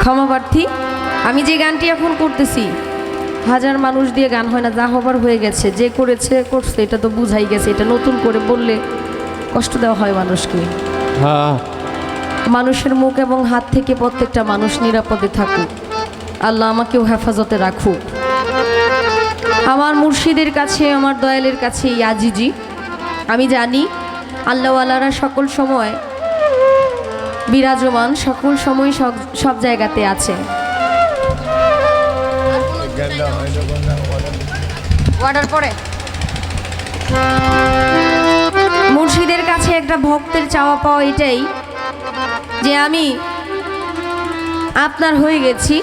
ক্ষমা প্রার্থী আমি যে গানটি এখন করতেছি হাজার মানুষ দিয়ে গান হয় না যা হবার হয়ে গেছে যে করেছে করছে এটা তো বুঝাই গেছে এটা নতুন করে বললে কষ্ট দেওয়া হয় মানুষকে। হ্যাঁ। মানুষের মুখ এবং হাত থেকে প্রত্যেকটা মানুষ নিরাপদে থাকুক। আল্লাহ আমাকেও হেফাজতে রাখুক। আমার মুর্শিদের কাছে আমার দয়ালের কাছে এই আজিজি। আমি জানি আল্লাহওয়ালারা সকল সময় বিরাজমান সকল সময় সব সব জায়গাতে আছে। অর্ডার পরে মুর্শিদের কাছে একটা ভক্তের চাওয়া পাওয়া এটাই যে আমি আপনার হয়ে গেছি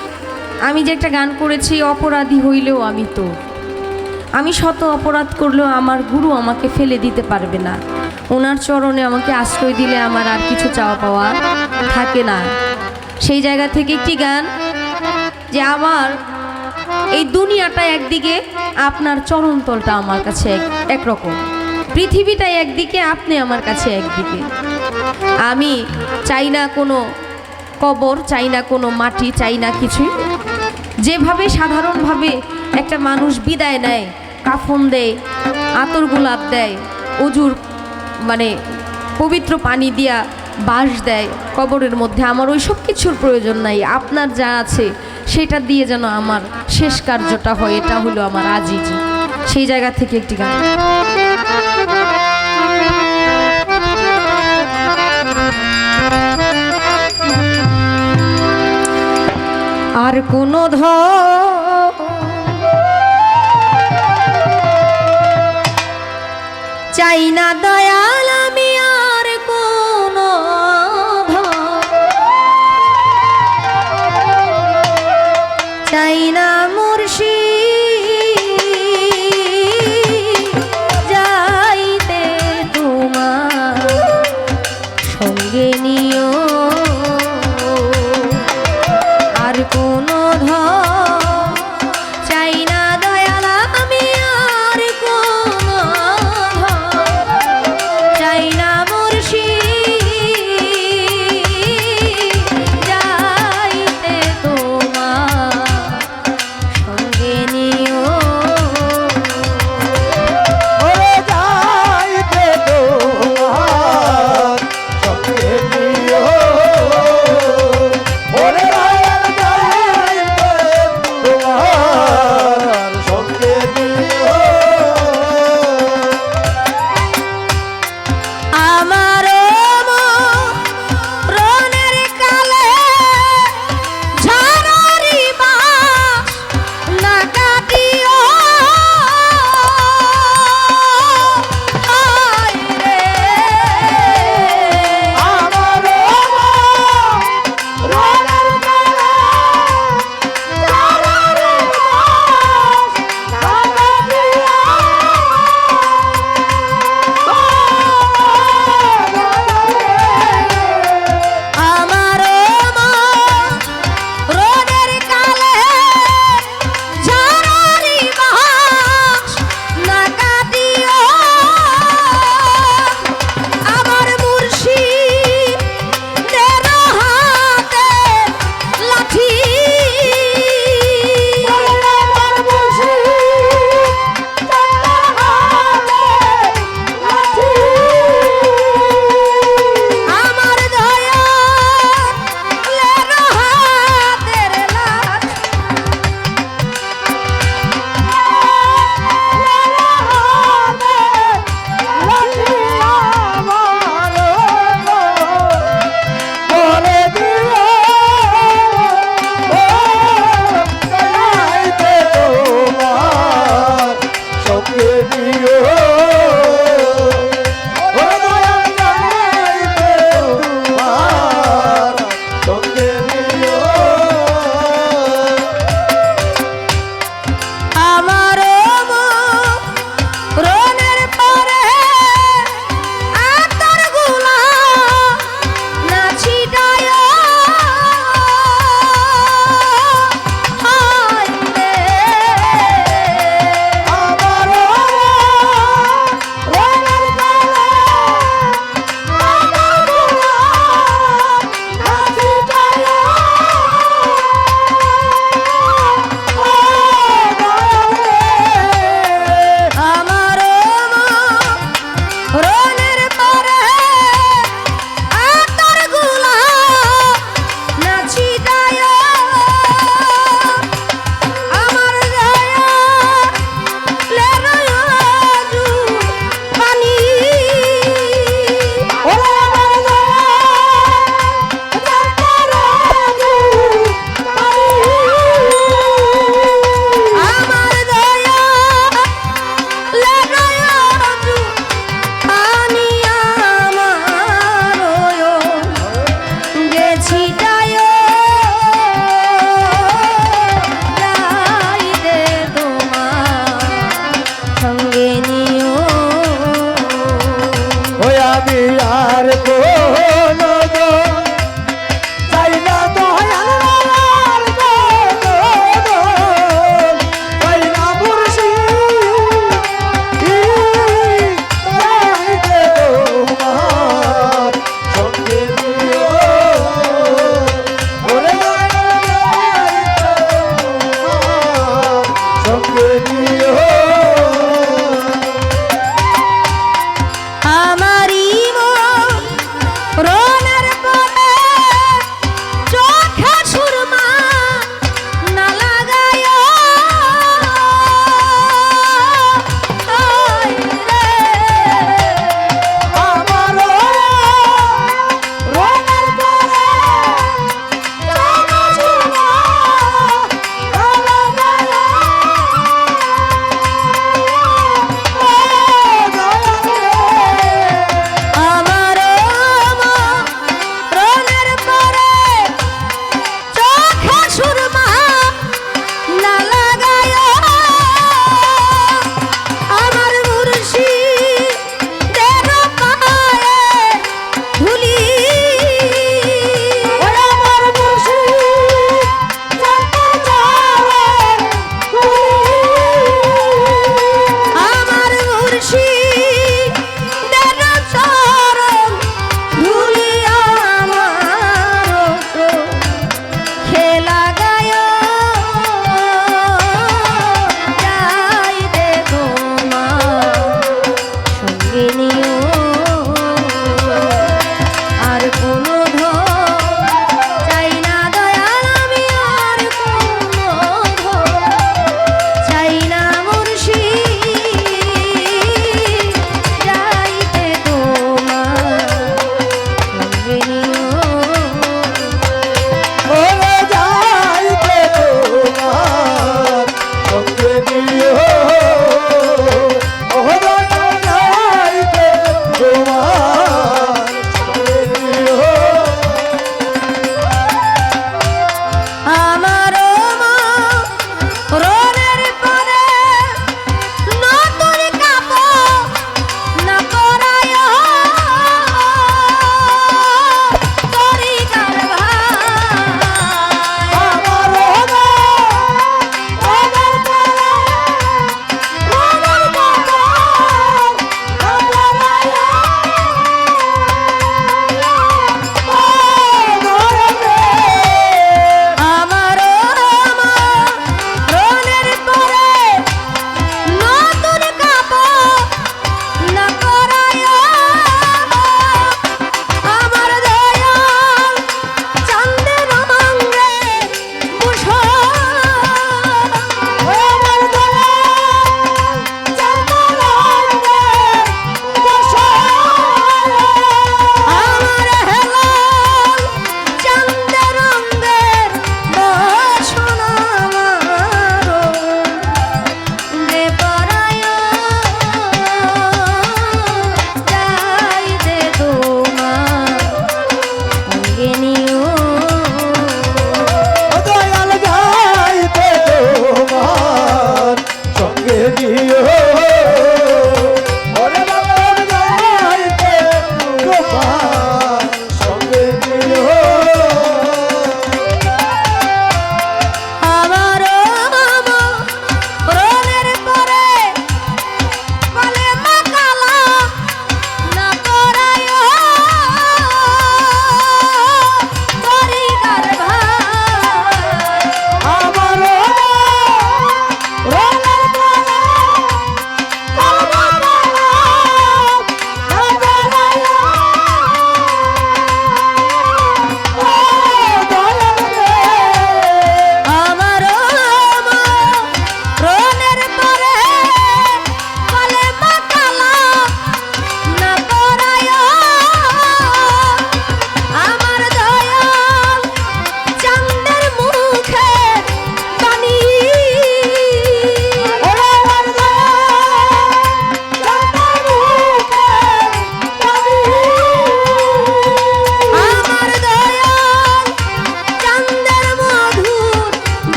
আমি যে একটা গান করেছি অপরাধী হইলেও আমি তো। আমি শত অপরাধ করলেও আমার গুরু আমাকে ফেলে দিতে পারবে না। ওনার চরণে আমাকে আশ্রয় দিলে আমার আর কিছু চাওয়া পাওয়া থাকে না। সেই জায়গা থেকে একটি গান যে আমার এই দুনিয়াটা একদিকে, আপনার চরণতলটা আমার কাছে এক- একরকম। পৃথিবীটা একদিকে, আপনি আমার কাছে একদিকে। আমি চাই না কোনো কবর, চাই না কোনো মাটি, চাই না কিছুই। যেভাবে সাধারণভাবে একটা মানুষ বিদায় নেয়, কাফন দেয়, আতর গোলাপ দেয়, অজুর মানে পবিত্র পানি দিয়া বাঁশ দেয় কবরের মধ্যে। আমার ওই সব কিছুর প্রয়োজন নাই, আপনার যা আছে সেটা দিয়ে যেন আমার শেষ কার্যটা হয়, এটা হলো আমার আজিজি। সেই জায়গা থেকে একটি গান। আর কোনো ধ চাই না দয়াল সঙ্গে নিও। আর কোনো ধন আমি আর কো